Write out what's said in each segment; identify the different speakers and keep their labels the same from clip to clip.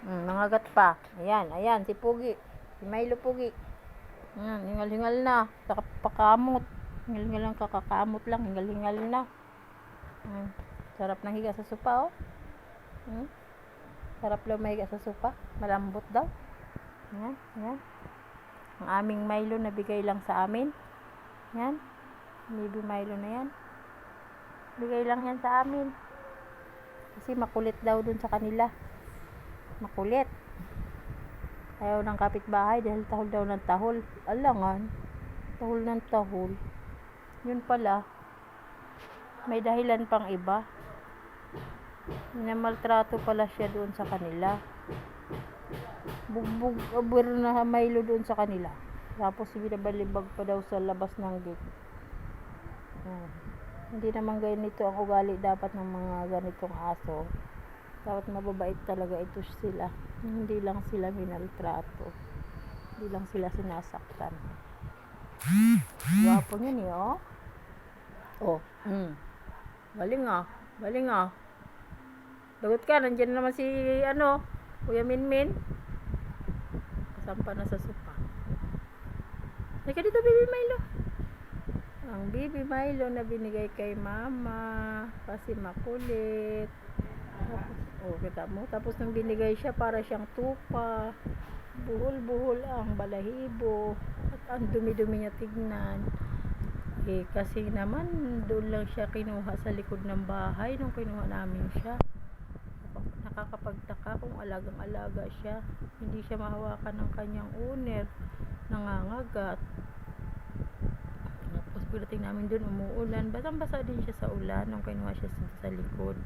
Speaker 1: Mm, nangagat pa. Ayan, ayan, si Pugi. Si Milo Pugi. Ayan, hingal-hingal na. Nakapakamot. Hingal-hingal lang, kakakamot lang. Hingal-hingal na. Mm, sarap ng higa sa sopa, oh. Mm, sarap lang mahiga sa sopa. Malambot daw. Ayan, ayan. Ang aming Milo na bigay lang sa amin. Yan. Baby Milo na yan. Bigay lang yan sa amin. Kasi makulit daw dun sa kanila. Makulit. Ayaw ng kapitbahay dahil tahol daw ng tahol. Alangan. Tahol ng tahol. Yun pala. May dahilan pang iba. Minamaltrato pala siya doon sa kanila. Bugbog, abur na Milo doon sa kanila. Tapos binabalibag pa daw sa labas ng gate. Hmm. Hindi naman ganito ang ugali dapat ng mga ganitong aso. Dapat mababait talaga ito sila. Hindi lang sila minaltrato. Hindi lang sila sinasaktan. Gwapo niya niyo, oh. Oh, mm. Galing ah. Galing ah. Lagot ka, nandiyan naman si, ano, Kuya Minmin. Kasampa na sa sopa. Halika dito, baby Milo. Ang baby Milo na binigay kay mama. Kasi makulit. Tapos, oh, kita mo. Tapos nung binigay siya, para siyang tupa. Buhol-buhol ang balahibo. At ang dumi-dumi niya tignan. Eh, kasi naman, doon lang siya kinuha sa likod ng bahay nung kinuha namin siya. Nakakapagtaka kung alagang-alaga siya. Hindi siya mahawakan ng kanyang owner. Nangangagat. Tapos pagdating namin doon, umuulan. Basang-basa din siya sa ulan nung kinuha siya sa likod.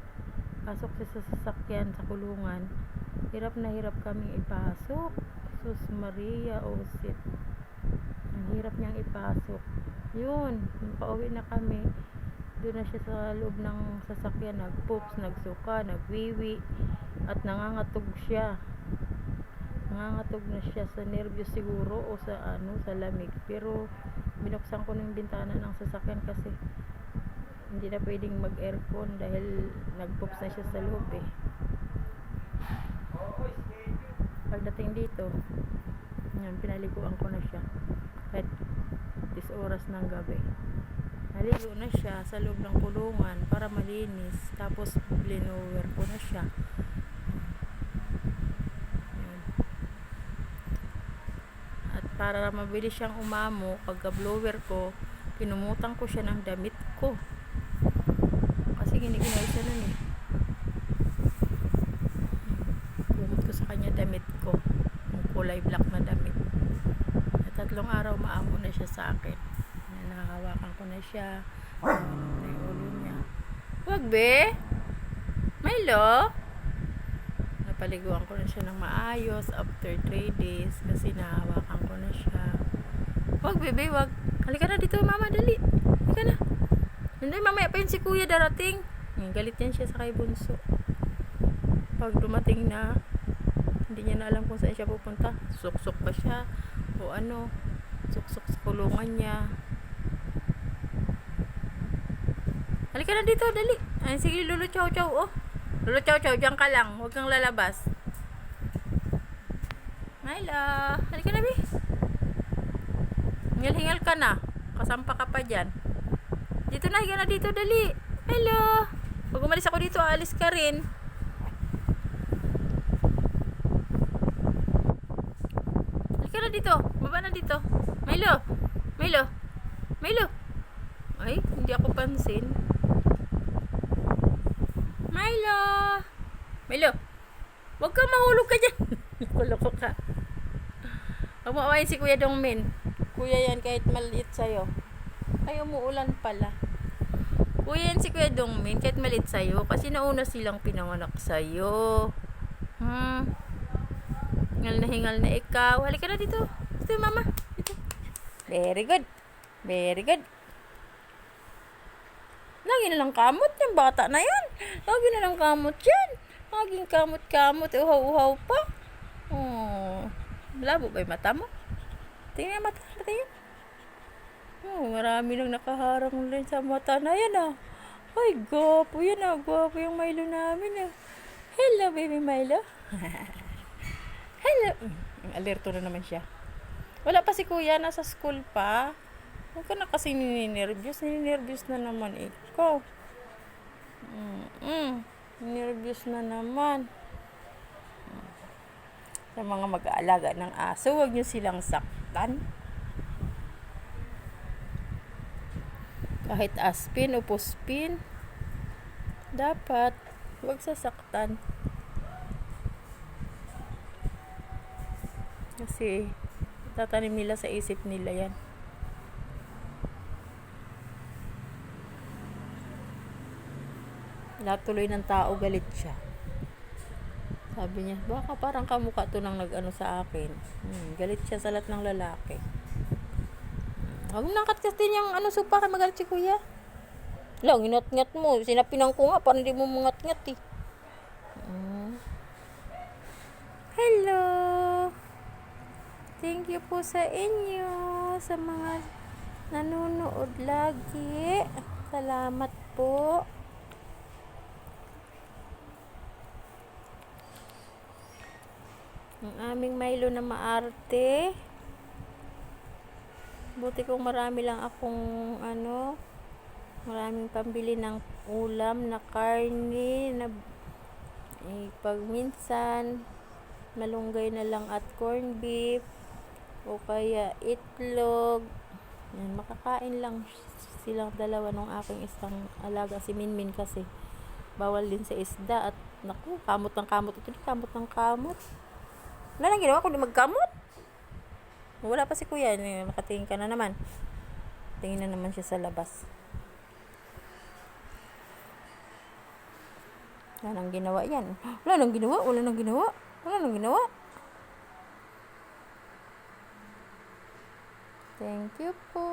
Speaker 1: Pasok siya sa sasakyan, sa kulungan. Hirap na hirap kaming ipasok. Sus Maria, Osit. Ang hirap niyang ipasok. Yun, pauwi na kami, doon na siya sa loob ng sasakyan, nagpoops, nagsuka, nagwiwi, at nangangatog siya. Nangangatog na siya sa nervyos siguro o sa ano, sa lamig. Pero binuksan ko ng bintana ng sasakyan kasi hindi na pwedeng mag-aircon dahil nagpoops na siya sa loob eh. Pagdating dito, yan, pinaliguan ko na siya. Kahit 10 oras ng gabi. Naligo na siya sa loob ng kulungan para malinis. Tapos, blinower ko na siya. Yan. At para mabilis siyang umamo, pagka blower ko, pinumutan ko siya ng damit ko. Kasi giniginaw siya nun eh. Bumot ko sa kanya damit ko. Yung kulay black na damit. At tatlong araw maamo na siya sa akin. Ayan, Nakahawakan ko na siya. Hawak na ulo niya. Wag be! Milo! Napaliguan ko na siya ng maayos after 3 days kasi nahawakan ko na siya. Wag bebe, wag. Halika na dito mama, dali. Halika na. Hindi, mamaya pa yun si kuya darating. Hmm, galit yan siya sa kay bunso. Pag dumating na, hindi niya na alam kung saan siya pupunta. Suksok pa siya. O ano, suksok sa kulungan niya. Halika na dito, dali. Ay, sige, Lolo Chow Chow, oh. Lolo Chow Chow, diyan ka lang. Huwag kang lalabas. Myla, halika na, Bi. Hingal-hingal ka na. Kasampa ka pa dyan. Dito na, higa na dito, dali. Hello. Pag umalis ako dito, alis ka rin. Halika na dito. Baba na dito. Milo. Milo. Milo. Ay, hindi ako pansin. Milo. Milo. Huwag ka mahulog ka dyan. Loko ka. Huwag mo si Kuya Dongmin. Kuya yan kahit maliit sa'yo. Ay, umuulan pala. Kuya yan si Kuya Dongmin kahit maliit sa'yo. Kasi nauna silang pinanganak sa'yo. Hmm. Hingal na hingal na ikaw. Halika na dito. Dito, mama. Dito. Very good. Very good. Lagi na lang kamot yung bata na yan. Lagi na lang kamot yan. Laging kamot-kamot. Uhaw-uhaw pa. Oh. Labo ba yung mata mo? Tingnan yung mata. Tingnan. Oh, marami nang nakaharang din sa mata na yan ah. Ay, gwapo yan ah. Gwapo yung Milo namin ah. Hello, baby Milo. Hello. Mm, Alerto na naman siya. Wala pa si kuya, nasa school pa. Huwag ka na kasi nininervyos. Nininervyos na naman ikaw. Mm-mm. Nervyos na naman. Sa mga mag-aalaga ng aso, huwag nyo silang saktan. Kahit aspin o puspin, dapat huwag sasaktan. Kasi tatanim nila sa isip nila yan. Lahat ng tao galit siya. Sabi niya, baka parang kamukha to nang nag-ano sa akin. Hmm, galit siya sa lahat ng lalaki. Huwag mo nakatkatin yung ano supa ka magalit si kuya. Lang, inat-ngat mo. Sinapinan ko nga, parang hindi mo mangat-ngat eh. Hmm. Hello! Thank you po sa inyo, sa mga nanonood lagi. Salamat po. Ang aming Milo na maarte. Buti kung marami lang akong ano, maraming pambili ng ulam na karne na eh, pag minsan malunggay na lang at corn beef o kaya itlog. Yan, makakain lang silang dalawa nung aking isang alaga si Minmin kasi. Bawal din sa isda at naku, kamot ng kamot. Ito kamot ng kamot. Wala lang ginawa kundi magkamot wala pa si kuya eh, nakatingin ka na naman. Tingin na naman siya sa labas. Wala nang ginawa yan. Wala nang ginawa wala nang ginawa wala nang ginawa. Thank you po